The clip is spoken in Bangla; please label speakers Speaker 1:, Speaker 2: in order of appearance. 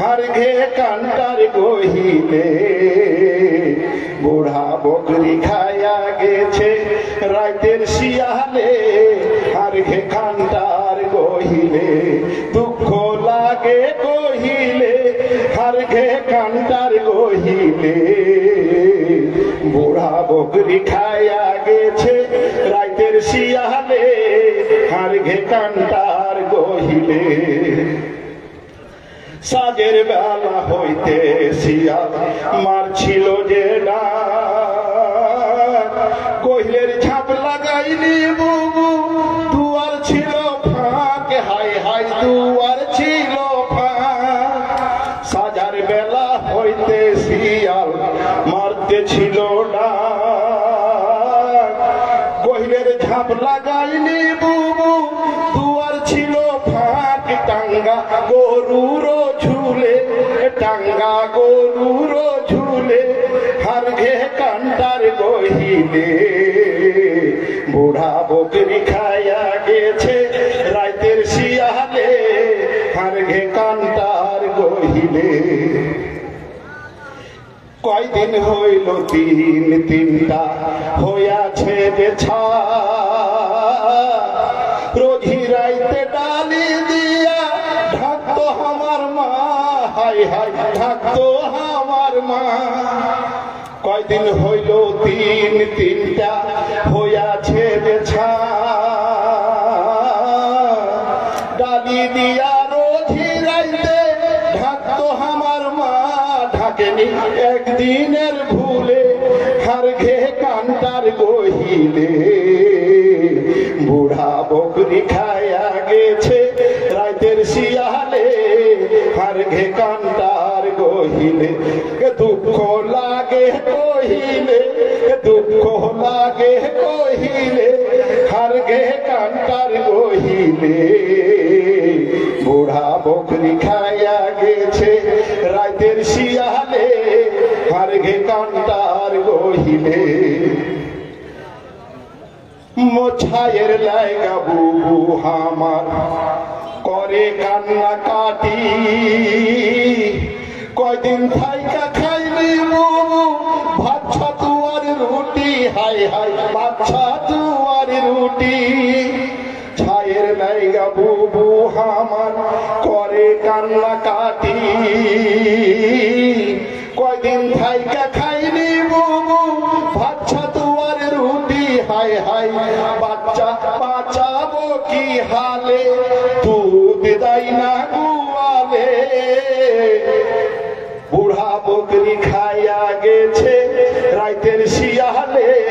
Speaker 1: হার ঘে কান্টার গহিলে বুড়া বকরি খায়া গেছে রাতের শিয়ালে হার ঘে কান্টার গহিলে। দুঃখ লাগে গহিলে হার ঘে কান্টার গহিলে। বুড়া বকরি খায়া গেছে রাতের শিয়ালে হার ঘে কান্টার গহিলে। সাজের বেলা হইতে শিয়াল মারছিল যে কহিলের ছাপ লাগাইনি বুবু, দুয়ার ছিল ফাঁক। হাই হাই দুয়ার ছিল সাজার বেলা হইতে শিয়াল মারতে ছিল ডাক কহিলের ঝাপ লাগাইনি বুবু, দুয়ার ছিল ফাঁক। টাঙ্গা গরুর ঝুলে, হার ঘে কান্টার গহিলে বুড়া বকরি খায়া গেছে রাতের শিয়ালে, হার ঘে কান্টার গহিলে কয়দিন হইল তিন তিনটা, হইয়াছে যে ছা। রোজি রাইতে ঢাকতো আমার মা, হাই হাই ঢাকতো আমার মা, কয়দিন হইল তিন, তিনটা হইয়াছে যে ছা ডালি দিয়া রোজি রাইতে ঢাকতো আমার মা, ঢাকেনি একদিনের ভুলে। ঘে কান্টার গহিলে দুঃখ লাগে কহিলে দুঃখ লাগে কহিলে, হার ঘে কান্টার গহিলে। বুড়া বকরি খায়া গেছে রাতের শিয়ালে, হার ঘে কান্টার গহিলে। মোছায়ের লাইগা বুবু হামার করে কান্না কাটি। কয়দিন থাইকা খাইলি বুবু ভাত ছাতুয়ার রুটি, হাই হাই ভাত ছাতুয়ার রুটি। ছায়ের লাইগা বুবু হামার করে কান্না কাটি। কয়দিন থাইকা খাইনি বুবু ভাত ছাতুয়ার রুটি, হাই হাই, বাচ্চা কি হালে? তু বিদাই না গুয়ালে। বুড়া বকরি খাইয়া গেছে রাইতের শিয়ালে।